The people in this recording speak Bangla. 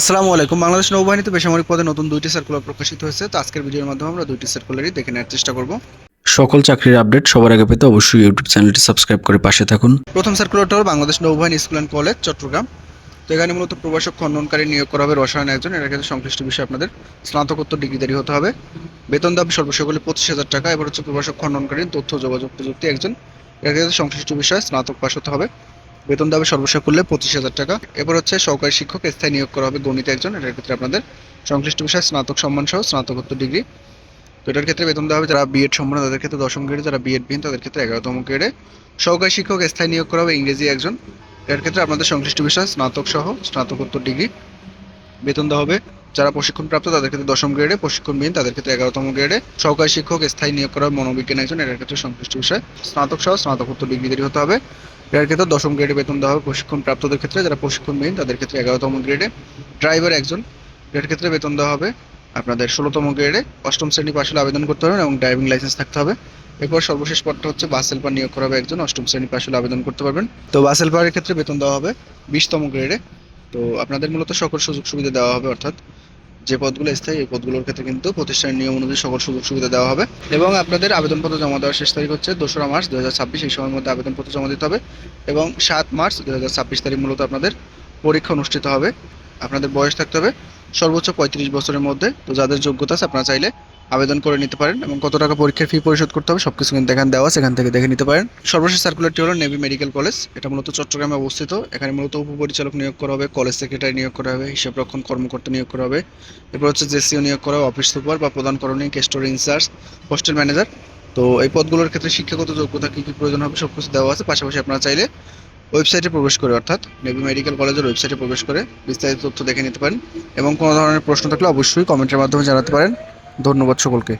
আসসালামু আলাইকুম। বাংলাদেশ নৌবাহিনীতে বেসামরিক পদে নতুন দুইটি সার্কুলার প্রকাশিত হয়েছে। তো আজকের ভিডিওর মাধ্যমে আমরা দুইটি সার্কুলারই দেখে নেওয়ার চেষ্টা করব। সকল চাকরির আপডেট সবার আগে পেতে অবশ্যই ইউটিউব চ্যানেলটি সাবস্ক্রাইব করে পাশে থাকুন। প্রথম সার্কুলারটা হল বাংলাদেশ নৌবাহিনী স্কুল অ্যান্ড কলেজ চট্টগ্রাম। তো এখানে মূলত প্রবাসক খননকারী নিয়োগ করা হবে রসায়ন একজন। এর ক্ষেত্রে সংশ্লিষ্ট বিষয়ে আপনাদের স্নাতকোত্তর ডিগ্রিধারী হতে হবে। বেতন দাবি সর্বসকলে পঁচিশ হাজার টাকা। এবার হচ্ছে প্রবাসক খননকারী তথ্য যোগাযোগ প্রযুক্তি একজন। এর ক্ষেত্রে সংশ্লিষ্ট বিষয়ে স্নাতক পাশ হতে হবে। বেতন দেবে দাবি করলে পঁচিশ হাজার টাকা। এবার হচ্ছে সহকারী শিক্ষক, স্থায়ী নিয়োগ করা হবে গণিত একজন, এটার ক্ষেত্রে আপনাদের সংশ্লিষ্ট বিষয়ে স্নাতক সম্মান সহ স্নাতকোত্তর ডিগ্রি। তো এটার ক্ষেত্রে বেতন দেওয়া হবে যারা বিএড সম্মান তাদের ক্ষেত্রে দশম গ্রেডে যারা বিএড বিহীন, তাদের ক্ষেত্রে এগারোতম গ্রেডে সহকারী শিক্ষক, স্থায়ী নিয়োগ করা হবে ইংরেজি একজন। এটার ক্ষেত্রে আপনাদের সংশ্লিষ্ট বিষয় স্নাতক সহ স্নাতকোত্তর ডিগ্রি। বেতন দেওয়া হবে যারা প্রশিক্ষণপ্রাপ্ত, তাদের ক্ষেত্রে দশম গ্রেডে প্রশিক্ষণ প্রশিক্ষণবিহীন, তাদের ক্ষেত্রে এগারোতম গ্রেডে সহকারী শিক্ষক, স্থায়ী নিয়োগ করা হবে মনোবিজ্ঞান একজন এর ক্ষেত্রে সংশ্লিষ্ট বিষয়। স্নাতক সহ স্নাতকোত্তর ডিগ্রি হতে হবে। এর ক্ষেত্রে দশম গ্রেডে বেতন দেওয়া হবে প্রশিক্ষণপ্রাপ্তদের ক্ষেত্রে। যারা প্রশিক্ষণ প্রশিক্ষণবিহীন, তাদের ক্ষেত্রে এগারোতম গ্রেডে ড্রাইভার একজন, এর ক্ষেত্রে বেতন দেওয়া হবে আপনাদের ষোলোতম গ্রেডে অষ্টম শ্রেণি পাশ হলে আবেদন করতে পারবেন এবং ড্রাইভিং লাইসেন্স থাকতে হবে। এরপর সর্বশেষ পদটা হচ্ছে বাস হেল্পার নিয়োগ করা হবে একজন, অষ্টম শ্রেণি পাশ হলে আবেদন করতে পারবেন। তো বাস হেল্পারের ক্ষেত্রে বেতন দেওয়া হবে বিশতম গ্রেডে তো আপনাদের মূলত সকল সুযোগ সুবিধা দেওয়া হবে, অর্থাৎ যে পদগুলো স্থায়ী, এই পদগুলোর ক্ষেত্রে কিন্তু প্রতিষ্ঠানের নিয়ম অনুযায়ী সকল সুযোগ সুবিধা দেওয়া হবে। এবং আপনাদের আবেদনপত্র জমা দেওয়ার শেষ তারিখ হচ্ছে দোসরা মার্চ দু হাজার ছাব্বিশ। এই সময়ের মধ্যে আবেদনপত্র জমা দিতে হবে এবং সাত মার্চ দু হাজার ছাব্বিশ তারিখ মূলত আপনাদের পরীক্ষা অনুষ্ঠিত হবে। আপনাদের বয়স থাকতে হবে সর্বোচ্চ পঁয়ত্রিশ বছরের মধ্যে। তো যাদের যোগ্যতা আছে আপনারা চাইলে আবেদন করে নিতে পারেন এবং কত টাকা পরীক্ষার ফি পরিশোধ করতে হবে, সবকিছু কিন্তু এখানে দেওয়া এখান থেকে দেখে নিতে পারেন। সর্বশেষ সার্কুলারটি হলো নেভি মেডিকেল কলেজ এটা মূলত চট্টগ্রামে অবস্থিত। এখানে মূলত উপপরিচালক নিয়োগ করা হবে কলেজ সেক্রেটারি নিয়োগ করা হবে, হিসাব রক্ষণ কর্মকর্তা নিয়োগ করা হবে। এরপর হচ্ছে জেসিও নিয়োগ করা হবে অফিস সুপার বা প্রধান করণীয় কেস্টোর ইনচার্জ হোস্টেল ম্যানেজার তো এই পদগুলোর ক্ষেত্রে শিক্ষাগত যোগ্যতা কী কী প্রয়োজন হবে সব কিছু দেওয়া আছে। পাশাপাশি আপনারা চাইলে ওয়েবসাইটে প্রবেশ করে, অর্থাৎ নেভি মেডিকেল কলেজের ওয়েবসাইটে প্রবেশ করে বিস্তারিত তথ্য দেখে নিতে পারেন। এবং কোনো ধরনের প্রশ্ন থাকলে অবশ্যই কমেন্টের মাধ্যমে জানাতে পারেন। ধন্যবাদ সকলকে।